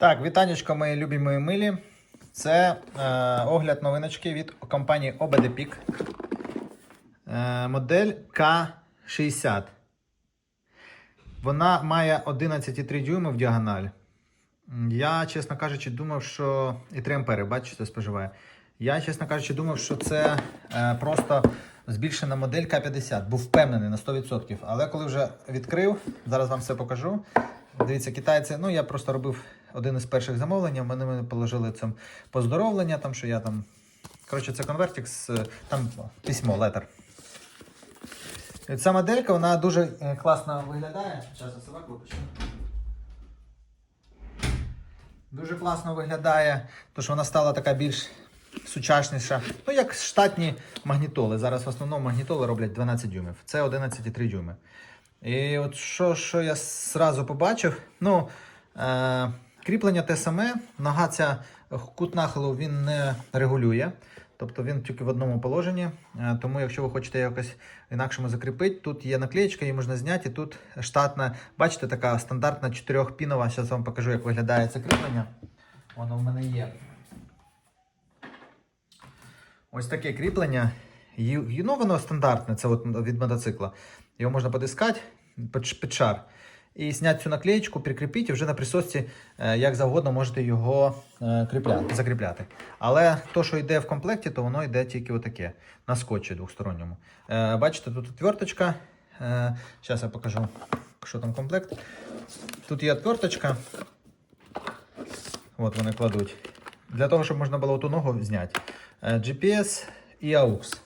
Так, вітанечко, мої любі мої милі. Це е, огляд новиночки від компанії OBDPIC. Е, модель К60. Вона має 11,3 дюйми в діагональ. Я, чесно кажучи, думав, що. І 3 ампери, бачите, споживає. Я, чесно кажучи, думав, що це е, просто збільшена модель К50. Був впевнений на 100%. Але коли вже відкрив, зараз вам все покажу. Дивіться, китайці, ну я просто робив один із перших замовлень, вони мені положили це поздоровлення, там, що я там. Коротше, це конвертик з там письмо, летер. Ця моделька, вона дуже е, класно виглядає. Зараз я собак випущу. Дуже класно виглядає, тому що вона стала така більш сучасніша. Ну, як штатні магнітоли. Зараз в основному магнітоли роблять 12 дюймів. Це 11,3 дюйми. І от що, що я зразу побачив, ну, е, кріплення те саме, нога ця кут нахилу він не регулює. Тобто він тільки в одному положенні. Е, Тому, якщо ви хочете якось інакшому закріпити, тут є наклеєчка, її можна зняти. І тут штатна, бачите, така стандартна чотирьохпінова. Зараз вам покажу, як виглядає це кріплення. Воно в мене є. Ось таке кріплення. Ну, воно стандартне, це от від мотоцикла. Його можна потискати під шар. І зняти цю наклеєчку, прикріпити, і вже на присосці, е, як завгодно, можете його е, кріпляти, закріпляти. Але то, що йде в комплекті, то воно йде тільки отаке, на скотчі двосторонньому. Е, Бачите, тут отверточка. Зараз я покажу, що там комплект. Тут є отверточка. От вони кладуть. Для того, щоб можна було ту ногу зняти. GPS і AUX.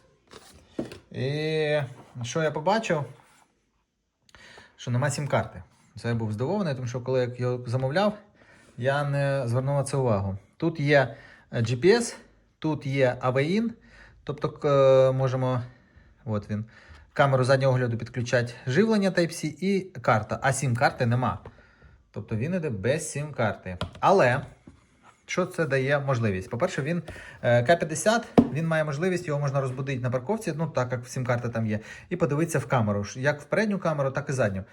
І що я побачив? Що нема сім-карти. Це я був здивований, тому що коли я його замовляв, я не звернув на це увагу. Тут є е, GPS, тут є AV-IN, тобто можемо от він, камеру заднього огляду підключати живлення Type-C і карта. А сім-карти нема. Тобто він іде без сім-карти. Але що це дає можливість? По-перше, він е, К-50, він має можливість, його можна розбудити на парковці, ну так як сім-карта там є, і подивитися в камеру, як в передню камеру, так і задню.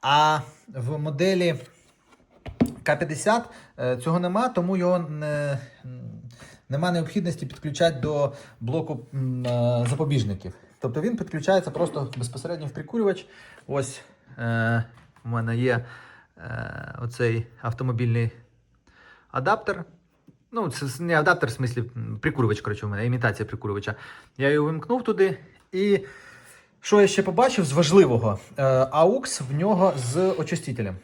А в моделі К-50 е, цього нема, тому його не, нема необхідності підключати до блоку е, запобіжників. Тобто він підключається просто безпосередньо в прикурювач. Ось е, у мене є е, оцей автомобільний адаптер. Ну, це не адаптер, в смислі прикурювач, коротше, у мене, імітація прикурювача. Я його вимкнув туди. І що я ще побачив з важливого? Е, AUX в нього з очистителем.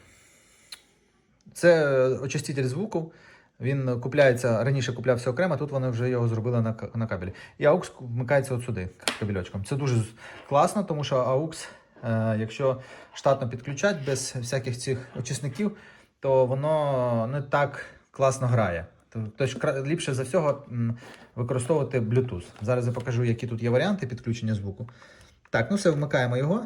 Це е, очиститель звуку. Він купляється, раніше куплявся окремо, тут вони вже його зробили на, на кабелі. І AUX вмикається от сюди кабельочком. Це дуже класно, тому що AUX, е, якщо штатно підключати без всяких цих очисників, то воно не так класно грає. Тобто ліпше за всього використовувати Bluetooth. Зараз я покажу, які тут є варіанти підключення звуку. Так, ну все, вмикаємо його.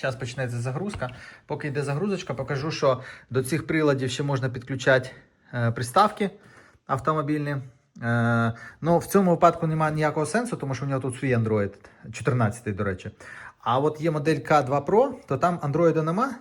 Зараз почнеться загрузка. Поки йде загрузочка, покажу, що до цих приладів ще можна підключати е, приставки автомобільні. Е, ну, в цьому випадку немає ніякого сенсу, тому що у нього тут свій Android 14, до речі. А от є модель K2 Pro, то там Android нема,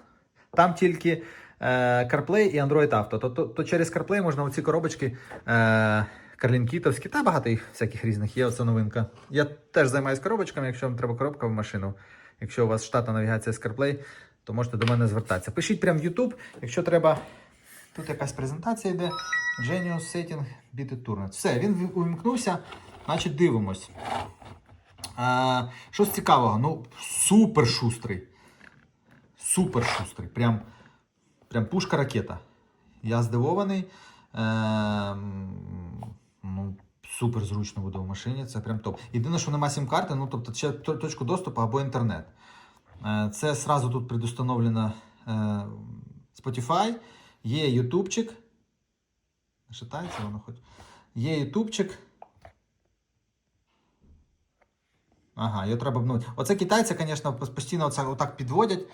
там тільки е, CarPlay і Android Auto. То, то, то через CarPlay можна оці коробочки. Е, Карлінкітовські та багато їх всяких різних є. Оце новинка. Я теж займаюся коробочками, якщо вам треба коробка в машину. Якщо у вас штатна навігація з CarPlay, то можете до мене звертатися. Пишіть прямо в YouTube, якщо треба. Тут якась презентація йде. Genius Setting Bited Turnet. Все, він увімкнувся, значить дивимось. А, що з цікавого? Ну, супер шустрий. Супер шустрий. Прям, прям пушка ракета. Я здивований. Ем, ну, супер зручно буде в машині, це прям топ. Єдине, що нема сім-карти, ну тобто ще точку доступу або інтернет. Е, Це сразу тут предустановлено е, Spotify, є ютубчик. Шатається воно хоч. Є ютубчик. Ага, його треба б. Оце китайці, звісно, постійно оце, отак підводять.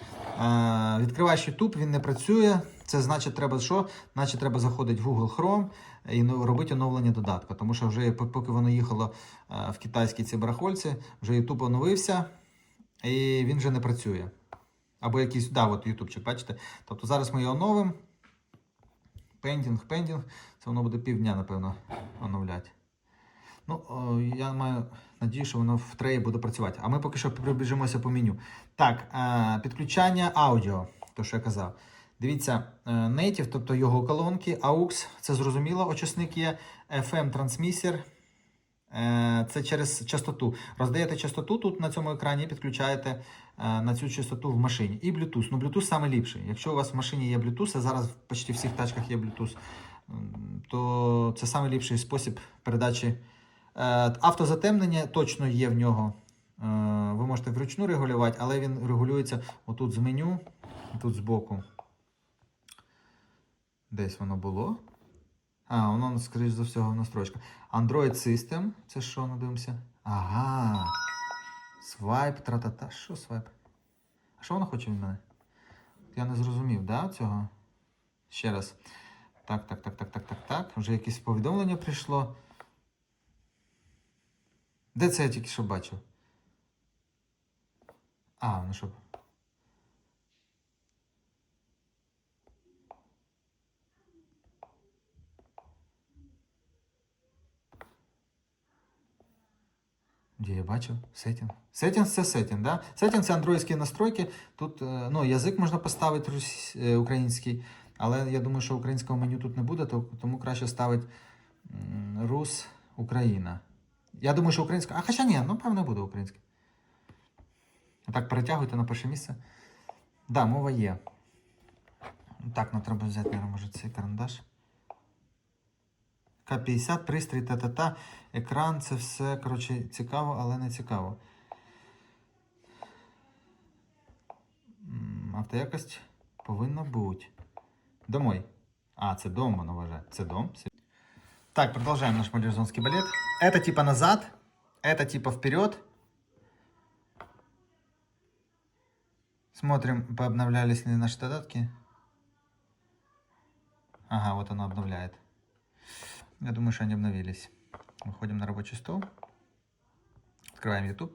Е, відкриваєш YouTube, він не працює. Це значить, треба що? Значить, треба заходити в Google Chrome і робити оновлення додатка. Тому що вже поки воно їхало е, в китайські ці барахольці, вже YouTube оновився і він вже не працює. Або якийсь, да, от ютубчик, бачите. Тобто зараз ми його оновимо. Пендінг, пендінг. Це воно буде півдня, напевно, оновляти. Ну, я маю надію, що воно в треї буде працювати. А ми поки що прибіжимося по меню. Так, е, підключання аудіо, то що я казав. Дивіться, е, native, тобто його колонки, AUX, це зрозуміло, очисник є, FM трансмісер. Е, Це через частоту. Роздаєте частоту тут на цьому екрані, і підключаєте е, на цю частоту в машині. І Bluetooth. Ну, Bluetooth саме ліпший. Якщо у вас в машині є Bluetooth, а зараз в почти всіх тачках є Bluetooth, то це саме ліпший спосіб передачі. Автозатемнення точно є в нього. Ви можете вручну регулювати, але він регулюється отут з меню, тут збоку. Десь воно було. А, воно, скоріш за всього, в настройках. Android System. Це що, надивимося? Ага. Свайп, тра-та-та. Що свайп? А що воно хоче від мене? Я не зрозумів, да, цього? Ще раз. Так, так, так, так, так, так, так. Вже якесь повідомлення прийшло. Де це я тільки що бачив? А, ну що. Де я бачив? Сеттінг. Сеттінг це сеттінг, да? Сеттінг це андроїдські настройки. Тут е, ну, язик можна поставити е, український, але я думаю, що українського меню тут не буде, то- тому краще ставити Рус Україна. Я думаю, що українська. А хоча ні, ну певно буде українська. Так, перетягуйте на перше місце. Да, мова є. Так, нам треба взяти, може, цей карандаш. К50, пристрій, та-та-та. Екран це все, коротше, цікаво, але не цікаво. Автоякость повинна бути. Домой. А, це дом, воно вважає. Це дом. Так, продолжаем наш мобилизонский балет. Это типа назад, это типа вперед. Смотрим, пообновлялись ли наши додатки. Ага, вот оно обновляет. Я думаю, что они обновились. Выходим на рабочий стол. Открываем YouTube.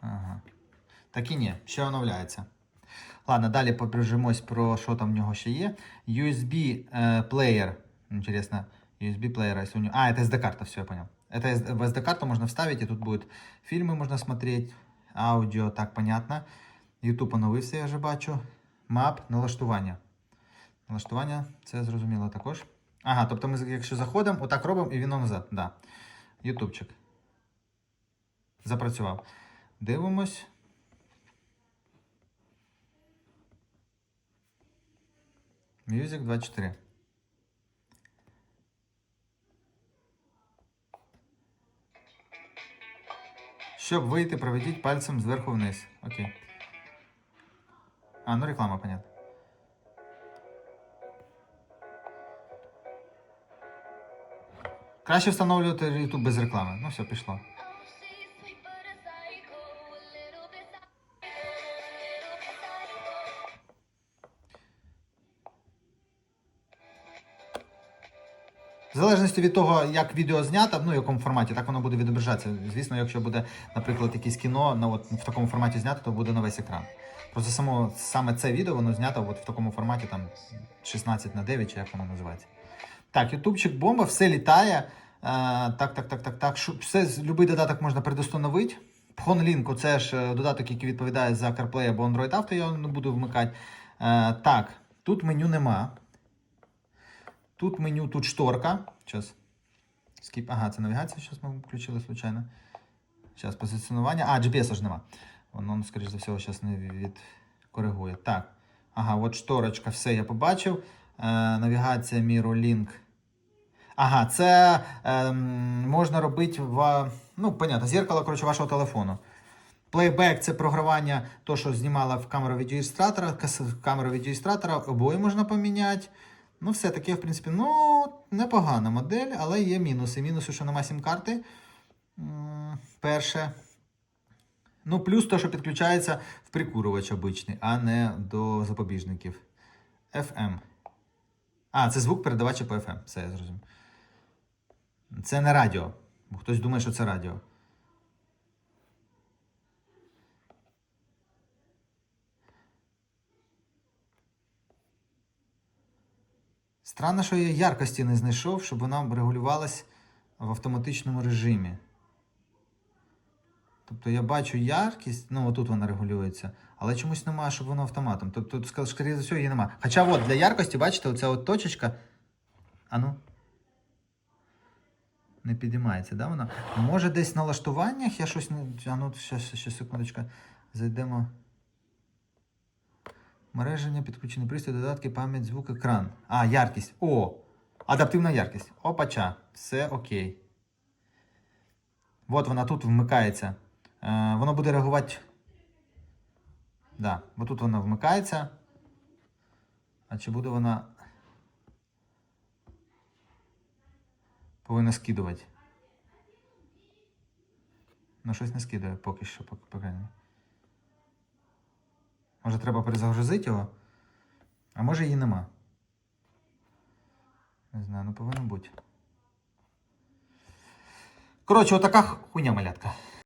Ага. Так і ні, ще оновляється. Ладно, далі побіжимось про що там в нього ще є. USB е, плеєр. Интересно, USB плеєр, если у него... А, это SD-карта, все, я понял. Это SD в SD-карту можно вставить, и тут будет фильмы можно смотреть, аудіо, так, понятно. YouTube оновився, я вже бачу. Map, налаштування. Налаштування, це зрозуміло також. Ага, тобто ми, якщо заходимо, отак робимо і він назад. Да. Ютубчик. Запрацював. Дивимось. Music 24. Щоб вийти, проведіть пальцем зверху вниз. Окей. А, ну реклама, понятно. Краще встановлювати YouTube без реклами. Ну все, пішло. В залежності від того, як відео знято, ну в якому форматі, так воно буде відображатися. Звісно, якщо буде, наприклад, якесь кіно на от, в такому форматі знято, то буде на весь екран. Просто само, саме це відео воно знято от в такому форматі, там 16 на 9, чи як воно називається. Так, ютубчик бомба, все літає. Е, так, так, так, так, так. Все, любий додаток можна предустановити. PhoneLink, це ж е, додаток, який відповідає за CarPlay або Android Auto, я не буду вмикати. Е, так, тут меню нема. Тут меню, тут шторка. Сейчас. Скіп. Ага, це навігація, зараз ми включили случайно. Зараз позиціонування. А, GPS ж нема. Воно, скоріш за все, зараз не відкоригує. Так. Ага, от шторочка, все я побачив. Е, навігація Mirrorlink. Ага, це ем, можна робити в. Ну, понятно, зеркало коротше, вашого телефону. Плейбек це програвання, то, що знімала в камеру відеореєстратора, кас- камеру відеореєстратора, обої можна поміняти. Ну, все таке, в принципі, ну, непогана модель, але є мінуси. Мінуси, що нема сім-карти. Перше. Ну, плюс то, що підключається в прикурювач обичний, а не до запобіжників. FM. А, це звук передавача по FM. Все, я зрозумів. Це не радіо. Бо хтось думає, що це радіо. Странно, що я яркості не знайшов, щоб вона регулювалась в автоматичному режимі. Тобто я бачу яркість, ну отут вона регулюється, але чомусь немає, щоб воно автоматом. Тобто, тут, скоріше за все, її немає. Хоча от для яркості, бачите, оця от точечка. А ну. Не підіймається, да, вона? Може десь на налаштуваннях я щось не. А ну, ще, ще секундочка. Зайдемо. Мереження, підключений пристрій, додатки, пам'ять, звук, екран. А, яркість. О! Адаптивна яркість. Опача. Все окей. От вона тут вмикається. Е, воно буде реагувати. Да, бо тут вона вмикається. А чи буде вона. Повинна скидувати. Ну, щось не скидає поки що, поки. Може, треба перезагрузити його? А може її нема. Не знаю, ну повинно бути. Коротше, отака хуйня малятка.